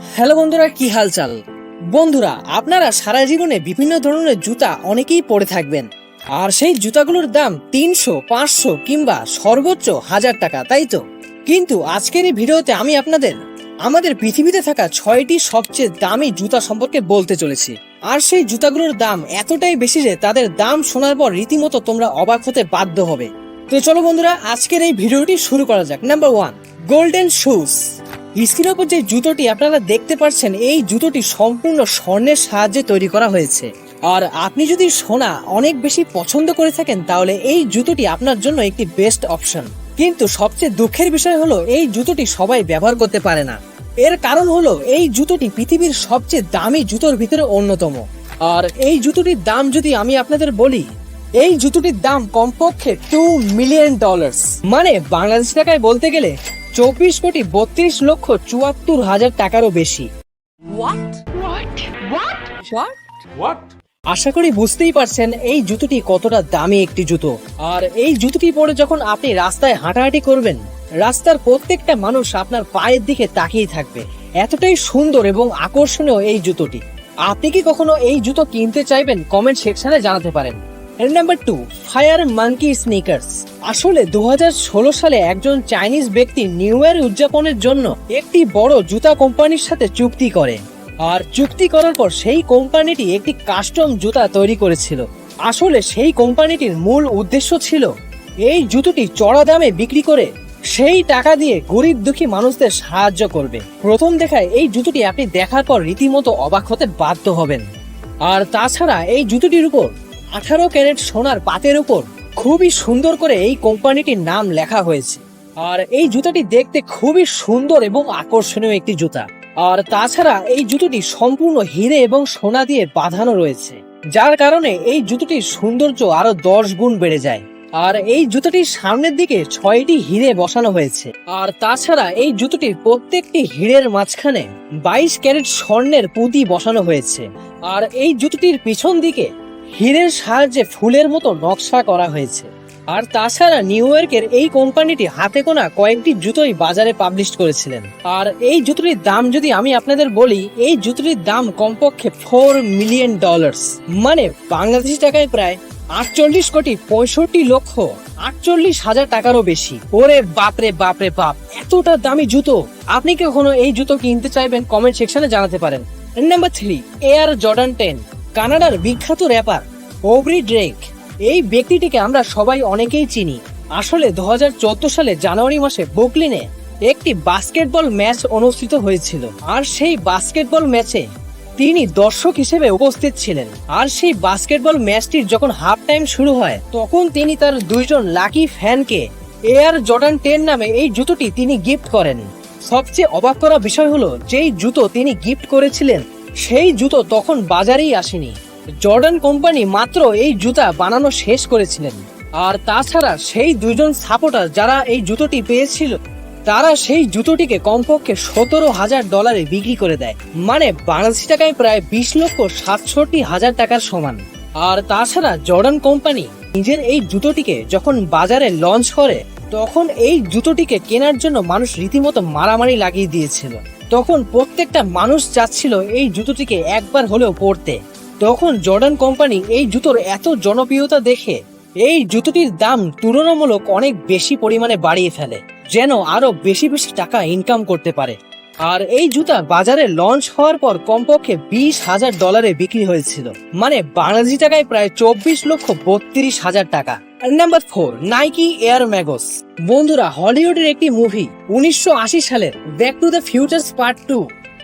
Hello বন্ধুরা, কি হালচাল? বন্ধুরা, আপনারা সারা জীবনে বিভিন্ন ধরনের জুতা অনেকেই পরে থাকবেন। আর সেই জুতাগুলোর দাম তিনশো, পাঁচশো কিংবা সর্বোচ্চ হাজার টাকা, তাই তো? কিন্তু আজকের এই ভিডিওতে আমি আপনাদের, আমাদের পৃথিবীতে থাকা ছয়টি সবচেয়ে দামি জুতা সম্পর্কে বলতে চলেছি। আর সেই জুতাগুলোর দাম এতটাই বেশি যে তাদের দাম শোনার পর রীতিমতো তোমরা অবাক হতে বাধ্য হবে। তো চলো বন্ধুরা, আজকের এই ভিডিওটি শুরু করা যাক। নাম্বার ওয়ান গোল্ডেন শুজ স্ক্রিনের উপর যে জুতোটি আপনারা দেখতে পাচ্ছেন, এই জুতোটি সম্পূর্ণ স্বর্ণের সাহায্যে তৈরি করা হয়েছে। আর আপনি যদি সোনা অনেক বেশি পছন্দ করে থাকেন, তাহলে এই জুতোটি আপনার জন্য একটি বেস্ট অপশন। কিন্তু সবচেয়ে দুঃখের বিষয় হলো, এই জুতোটি সবাই ব্যবহার করতে পারে না। এর কারণ হলো, এই জুতোটি পৃথিবীর সবচেয়ে দামি জুতোর ভিতরে অন্যতম। আর এই জুতোটির দাম যদি আমি আপনাদের বলি, এই জুতোটির দাম কমপক্ষে টু মিলিয়ন ডলার্স মানে বাংলাদেশ টাকায় বলতে গেলে চব্বিশ কোটি বত্রিশ লক্ষ চুয়াত্তর হাজার টাকারও বেশি What? What? What? What? What? আশা করি বুঝতেই পারছেন এই জুতোটি কতটা দামি একটি জুতো আর এই জুতোটি পরে যখন আপনি রাস্তায় হাঁটাহাঁটি করবেন রাস্তার প্রত্যেকটা মানুষ আপনার পায়ের দিকে তাকিয়ে থাকবে এতটাই সুন্দর এবং আকর্ষণীয় এই জুতোটি আপনি কি কখনো এই জুতো কিনতে চাইবেন কমেন্ট সেকশনে জানাতে পারেন number two fire monkey sneakers আসলে দু হাজার ষোলো সালে একজন চাইনিজ ব্যক্তি নিউ ইয়ার উদযাপনের জন্য একটি বড় জুতা কোম্পানির সাথে চুক্তি করে। আর চুক্তি করার পর সেই কোম্পানিটি একটি কাস্টম জুতা তৈরি করেছিল। আসলে সেই কোম্পানিটির মূল উদ্দেশ্য ছিল এই জুতোটি চড়া দামে বিক্রি করে সেই টাকা দিয়ে গরিব দুঃখী মানুষদের সাহায্য করবে। প্রথম দেখায় এই জুতোটি আপনি দেখার পর রীতিমতো অবাক হতে বাধ্য হবেন। আর তাছাড়া এই জুতোটির উপর আঠারো ক্যারেট সোনার পাতের উপর খুবই সুন্দর করে এই কোম্পানিটির নাম লেখা হয়েছে। আর এই জুতাটি দেখতে খুবই সুন্দর এবং আকর্ষণীয় একটি জুতা। আর তাছাড়া এই জুতোটি সম্পূর্ণ হিরে এবং সোনা দিয়ে বাঁধানো রয়েছে। যার কারণে এই জুতোটির সৌন্দর্য আরও দশ গুণ বেড়ে যায়। আর এই জুতোটির সামনের দিকে ছয়টি হিরে বসানো হয়েছে। আর তাছাড়া এই জুতোটির প্রত্যেকটি হিরের মাঝখানে বাইশ ক্যারেট স্বর্ণের পুঁতি বসানো হয়েছে। আর এই জুতোটির পিছন দিকে হীরের সাহায্যে ফুলের মতো নকশা করা হয়েছে। আর তাছাড়া নিউ ইয়র্কের এই কোম্পানিটি হাতে কোনা কয়েকটি জুতোই বাজারে পাবলিশ করেছিলেন। আর এই জুতোটির দাম যদি আমি আপনাদের বলি, এই জুতোটির দাম কমপক্ষে ফোর মিলিয়ন ডলার্স মানে বাংলাদেশি টাকায় প্রায় আটচল্লিশ কোটি পঁয়ষট্টি লক্ষ আটচল্লিশ হাজার টাকারও বেশি। ওরে বাপরে বাপরে বাপ, এতটা দামি জুতো। আপনি কখনো এই জুতো কিনতে চাইবেন? কমেন্ট সেকশনে জানাতে পারেন। Number three Air Jordan ten কানাডার বিখ্যাত র্যাপার ওব্রি ড্রেক। এই ব্যক্তিটিকে আমরা সবাই অনেকেই চিনি। আসলে দু হাজার চোদ্দ সালে জানুয়ারি মাসে বুকলিনে একটি বাস্কেটবল ম্যাচ অনুষ্ঠিত হয়েছিল। আর সেই বাস্কেটবল ম্যাচে তিনি দর্শক হিসেবে উপস্থিত ছিলেন। আর সেই বাস্কেটবল ম্যাচটির যখন হাফ টাইম শুরু হয়, তখন তিনি তার দুইজন লাকি ফ্যানকে এয়ার জর্ডান টেন নামে এই জুতোটি তিনি গিফট করেন। সবচেয়ে অবাক করা বিষয় হলো, যেই জুতো তিনি গিফট করেছিলেন সেই জুতো তখন বাজারেই আসেনি। জর্ডান কোম্পানি মাত্র এই জুতা বানানো শেষ করেছিলেন। আর তাছাড়া সেই দুজন সাপোর্টার যারা এই জুতোটি পেয়েছিল, তারা সেই জুতোটিকে কমপক্ষে সতেরো হাজার ডলারে বিক্রি করে দেয়। মানে বাংলাদেশি টাকায় প্রায় বিশ লক্ষ সাতষট্টি হাজার টাকার সমান। আর তাছাড়া জর্ডান কোম্পানি নিজের এই জুতোটিকে যখন বাজারে লঞ্চ করে, তখন এই জুতোটিকে কেনার জন্য মানুষ রীতিমতো মারামারি লাগিয়ে দিয়েছিল। তখন প্রত্যেকটা মানুষ চাচ্ছিল এই জুতোটিকে একবার হলেও পরতে। তখন জর্ডান কোম্পানি এই জুতোর এত জনপ্রিয়তা দেখে এই জুতোটির দাম তুলনামূলক অনেক বেশি পরিমাণে বাড়িয়ে ফেলে, যেন আরও বেশি বেশি টাকা ইনকাম করতে পারে। আর এই জুতা বাজারে লঞ্চ হওয়ার পর কমপক্ষে বিশ হাজার ডলারে বিক্রি হয়েছিল। মানে বাংলাদেশি টাকায় প্রায় চব্বিশ লক্ষ বত্রিশ হাজার টাকা। Number four Nike Air Mags বন্ধুরা, হলিউডের একটি মুভি উনিশশো আশি সালের back to the futures part two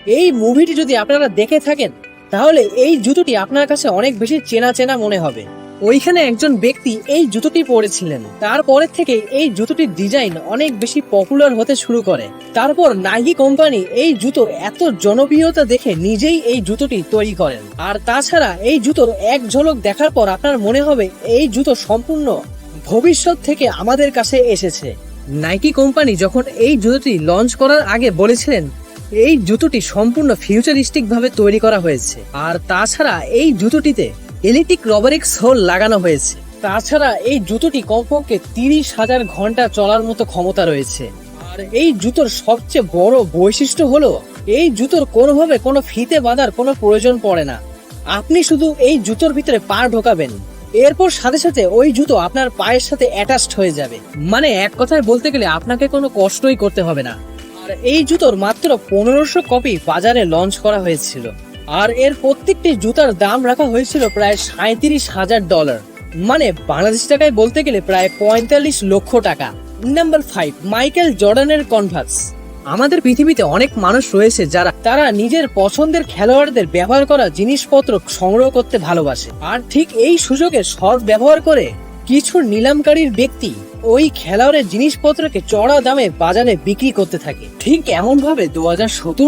এই মুভিটি যদি আপনারা দেখে থাকেন, তাহলে এই জুতোটি আপনার কাছে অনেক বেশি চেনা চেনা মনে হবে। ওইখানে একজন ব্যক্তি এই জুতোটি পরেছিলেন। তারপরের থেকে এই জুতোটির ডিজাইন অনেক বেশি পপুলার হতে শুরু করে। তারপর নাইকি কোম্পানি এই জুতো এত জনপ্রিয়তা দেখে নিজেই এই জুতোটি তৈরি করেন। আর তাছাড়া এই জুতোর এক ঝলক দেখার পর আপনার মনে হবে এই জুতো সম্পূর্ণ ভবিষ্যৎ থেকে আমাদের কাছে এসেছে। নাইকি কোম্পানি যখন এই জুতোটি লঞ্চ করার আগে বলেছিলেন, এই জুতোটি সম্পূর্ণ ফিউচারিস্টিক ভাবে তৈরি করা হয়েছে। আর তাছাড়া এই জুতোটিতে ইলেকট্রিক রবারিক্স হোল লাগানো হয়েছে। তাছাড়া এই জুতোটি কমপক্ষে তিরিশ হাজার ঘণ্টা চলার মতো ক্ষমতা রয়েছে। আর এই জুতোর সবচেয়ে বড় বৈশিষ্ট্য হলো, এই জুতোর কোনোভাবে কোনো ফিতে বাঁধার কোনো প্রয়োজন পড়ে না। আপনি শুধু এই জুতোর ভিতরে পা ঢোকাবেন। এরপর সাথে সাথে ওই জুতো আপনার পায়ের সাথে অ্যাটাচড হয়ে যাবে। মানে এক কথায় বলতে গেলে আপনাকে কোনো কষ্টই করতে হবে না। আর এই জুতোর মাত্র পনেরোশো কপি বাজারে লঞ্চ করা হয়েছিল। আর এর প্রত্যেকটি জুতার দাম রাখা হয়েছিল প্রায় সাঁত্রিশ হাজার ডলার। মানে বাংলাদেশ টাকায় বলতে গেলে প্রায় পঁয়তাল্লিশ লক্ষ টাকা। নাম্বার ফাইভ মাইকেল জর্ডানের কনভার্স আমাদের পৃথিবীতে অনেক মানুষ রয়েছে যারা, তারা নিজের পছন্দের খেলোয়াড়দের ব্যবহার করা জিনিসপত্র সংগ্রহ করতে ভালোবাসে। আর ঠিক এই সুযোগের সৎ ব্যবহার করে কিছু নিলামকারীর ব্যক্তি ওই খেলোয়াড়ের জিনিসপত্রকে চড়া দামে বাজারে বিক্রি করতে থাকে। ঠিক এমন ভাবে দু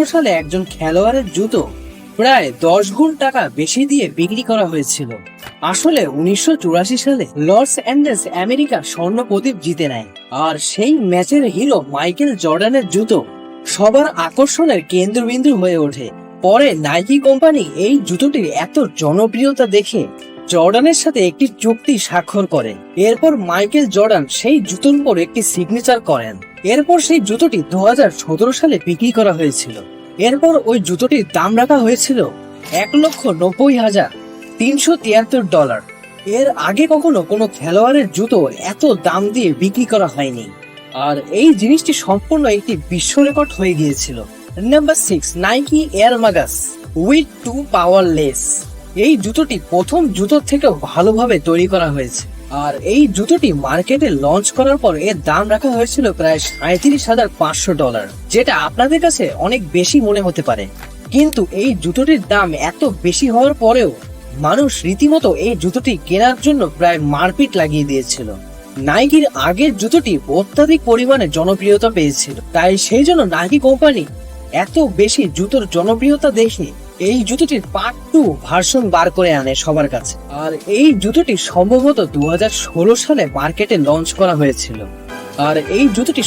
সালে একজন খেলোয়াড়ের জুতো প্রায় দশ গুণ টাকা বেশি দিয়ে বিক্রি করা হয়েছিল। আসলে উনিশশো চুরাশি সালে লস অ্যান্ডেলস আমেরিকা স্বর্ণ প্রদীপ জিতে নেয়। আর সেই ম্যাচের হিরো মাইকেল জর্ডানের জুতো সবার আকর্ষণের কেন্দ্রবিন্দু হয়ে ওঠে। পরে নাইকি কোম্পানি এই জুতোটির এত জনপ্রিয়তা দেখে জর্ডানের সাথে একটি চুক্তি স্বাক্ষর করে। এরপর মাইকেল জর্ডান সেই জুতোর উপর একটি সিগনেচার করেন। এরপর সেই জুতোটি দু হাজার সতেরো সালে বিক্রি করা হয়েছিল। এরপর ওই জুতোটির দাম রাখা হয়েছিল এক লক্ষ নব্বই হাজার তিনশো তিয়াত্তর ডলার। এর আগে কখনো কোনো খেলোয়াড়ের জুতো এত দাম দিয়ে বিক্রি করা হয়নি। আর এই জিনিসটি সম্পূর্ণ একটি বিশ্ব রেকর্ড হয়ে গিয়েছিল। Number six Nike Air Mags with two power lace এই জুতোটি প্রথম জুতোর থেকেও ভালোভাবে তৈরি করা হয়েছে। আর এই জুতোটি মার্কেটে লঞ্চ করার পর এর দাম রাখা হয়েছিল প্রায় সাঁত্রিশ হাজার পাঁচশো ডলার যেটা আপনাদের কাছে অনেক বেশি মনে হতে পারে। কিন্তু এই জুতোটির দাম এত বেশি হওয়ার পরেও মানুষ রীতিমতো এই জুতোটি কেনার জন্য প্রায় মারপিট লাগিয়ে দিয়েছিল। নাইকির আগের জুতোটি অত্যাধিক পরিমাণে জনপ্রিয়তা পেয়েছিল, তাই সেই জন্য নাইকি কোম্পানি এত বেশি জুতোর জনপ্রিয়তা দেখে এই জুতোটির পার্ট টু ভার্সন বার করে আনে সবার কাছে। আর এই জুতোটি সম্ভবত দু হাজার ষোলো সালে মার্কেটে লঞ্চ করা হয়েছিল। আর এই জুতোটি